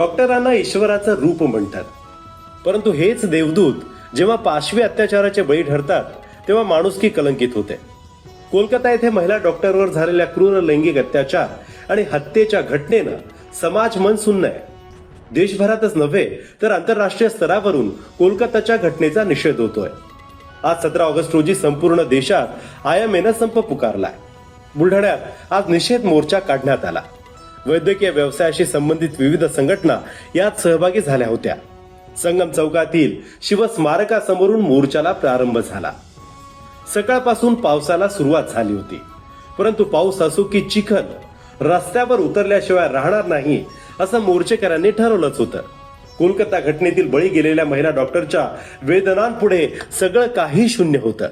डॉक्टरांना ईश्वराचं रूप म्हणतात. परंतु हेच देवदूत जेव्हा पाशवी अत्याचाराचे बळी ठरतात तेव्हा माणुसकी कलंकित होते. कोलकाता येथे महिला डॉक्टरवर झालेल्या क्रूर लैंगिक अत्याचार आणि हत्येच्या घटनेनं समाज मन सुन्न आहे. देशभरातच नव्हे तर आंतरराष्ट्रीय स्तरावरून कोलकाताच्या घटनेचा निषेध होतोय. आज सतरा ऑगस्ट रोजी संपूर्ण देशात आय एम एनं संप पुकारलाय. बुलढाण्यात आज निषेध मोर्चा काढण्यात आला. वैद्यकीय व्यवसायाशी संबंधित विविध संघटना यात सहभागी झाल्या होत्या. संगम चौकातील शिवस्मारकासमोरून मोर्चाला प्रारंभ झाला. सकाळपासून पावसाला सुरुवात झाली होती. परंतु पाऊस असो की चिखल रस्त्यावर उतरल्याशिवाय राहणार नाही असं मोर्चेकऱ्यांनी ठरवलंच होतं. कोलकाता घटनेतील बळी गेलेल्या महिला डॉक्टरच्या वेदनांपुढे सगळं काही शून्य होतं.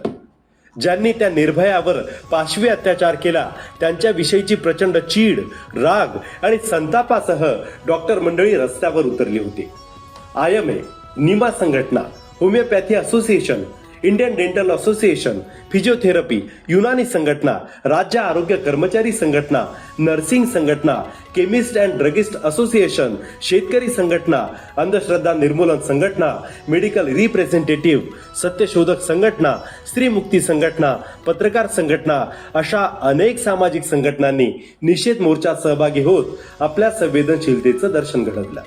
ज्यांनी त्या निर्भयावर पाशवी अत्याचार केला त्यांच्याविषयीची प्रचंड चीड राग आणि संतापासह डॉक्टर मंडळी रस्त्यावर उतरली होती. आय एम ए निमा संघटना homeopathy association Indian dental association physiotherapy Unani संघटना राज्य आरोग्य कर्मचारी संघटना नर्सिंग संघटना केमिस्ट अँड ड्रगिस्ट असोसिएशन शेतकरी संघटना अंधश्रद्धा निर्मूलन संघटना मेडिकल रिप्रेझेंटेटिव्ह सत्यशोधक संघटना स्त्री मुक्ती संघटना पत्रकार संघटना अशा अनेक सामाजिक संघटनांनी निषेध मोर्चात सहभागी होत आपल्या संवेदनशीलतेचं दर्शन घडवलं.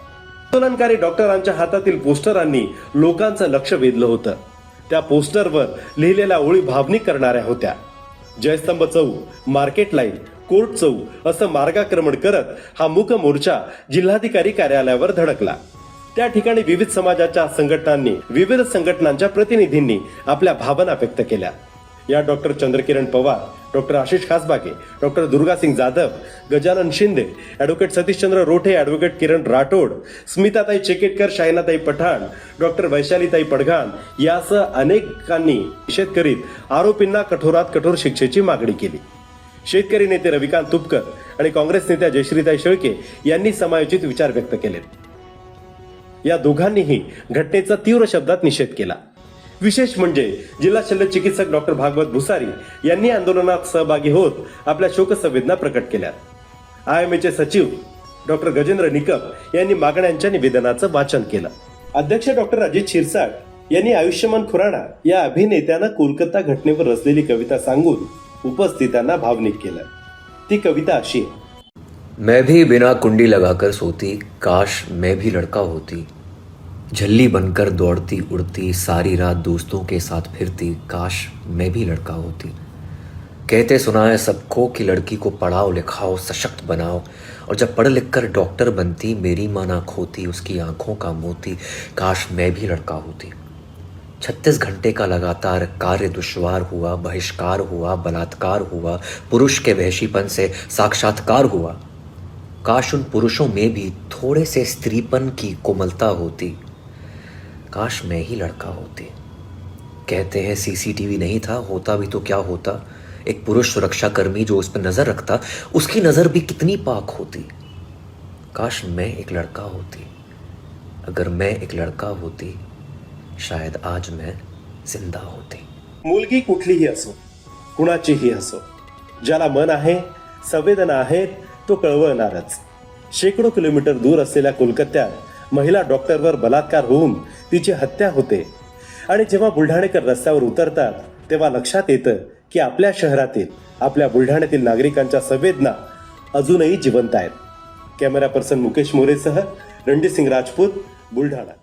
आंदोलनकारी डॉक्टरांच्या हातातील पोस्टरांनी लोकांचं लक्ष वेधलं होतं. त्या पोस्टरवर लिहिलेल्या ओळी भावनिक करणाऱ्या होत्या. Jaystambh Chowk market line court Chowk असं मार्गाक्रमण करत हा मूक मोर्चा जिल्हाधिकारी कार्यालयावर धडकला. त्या ठिकाणी विविध समाजाच्या संघटनांनी विविध संघटनांच्या प्रतिनिधींनी आपल्या भावना व्यक्त केल्या. या doctor Chandrakiran Pawar doctor Ashish Khasbage doctor Durgasingh Jadhav Gajanan Shinde advocate Satishchandra Rothe advocate Kiran Rathod स्मिताताई चेकेटकर शायनाताई Pathan doctor वैशालीताई पडघाण यासह अनेकांनी निषेध करीत आरोपींना कठोरात कठोर शिक्षेची मागणी केली. शेतकरी नेते रविकांत तुपकर आणि काँग्रेस नेत्या जयश्रीताई शेळके यांनी समायोजित विचार व्यक्त केले. या दोघांनीही घटनेचा तीव्र शब्दात निषेध केला. विशेष म्हणजे जिल्हा शल्य चिकित्सक डॉक्टर भागवत भुसारी यांनी आंदोलनात सहभागी होत आपल्या शोकसंवेदना प्रकट केल्या. आय एम चे सचिव डॉक्टर गजेंद्र निकम यांनी मागण्यांच्या निवेदनाचं वाचन केलं. अध्यक्ष डॉक्टर अजित शिरसाट यांनी आयुष्यमान खुराणा या अभिनेत्यानं कोलकाता घटनेवर रचलेली कविता सांगून उपस्थितांना भावनिक केलं. ती कविता अशी मैं भी बिना कुंडी लगाकर सोती काश मैं भी लड़का होती. झल्ली बनकर दौड़ती उड़ती, सारी रात दोस्तों के साथ फिरती, काश मैं भी लड़का होती। कहते सुनाए सबको कि लड़की को पढ़ाओ, लिखाओ, सशक्त बनाओ। और जब पढ़ लिख कर डॉक्टर बनती, मेरी माँ ना खोती, उसकी आँखों का मोती, काश मैं भी लड़का होती। छत्तीस घंटे का लगातार कार्य दुश्वार हुआ, बहिष्कार हुआ, बलात्कार हुआ, पुरुष के वहशीपन से साक्षात्कार हुआ। काश उन पुरुषों में भी थोड़े से स्त्रीपन की कोमलता होती। काश मैं ही लड़का होती। कहते हैं, सीसीटीवी नहीं था, होता भी तो क्या होता? एक पुरुष सुरक्षा कर्मी जो उस पर नज़र रखता, उसकी नज़र भी कितनी पाक होती। काश मैं एक लड़का होती। अगर मैं एक लड़का होती, शायद आज मैं ज़िंदा होती। मुलगी कुठलीही असो कुणाचीही असो। ज्याला मन आहे, संवेदना आहेत तो कळवणारच शेकडो किलोमीटर दूर असलेल्या कोलकात्यात महिला डॉक्टरवर बलात्कार होऊन तिची हत्या होते. आणि जेव्हा बुलढाणेकर रस्त्यावर उतरतात तेव्हा लक्षात येतं की आपल्या शहरातील आपल्या बुलढाण्यातील नागरिकांच्या संवेदना अजूनही जिवंत आहेत. कॅमेरा पर्सन मुकेश मोरेसह रणजित सिंग राजपूत बुलढाणा.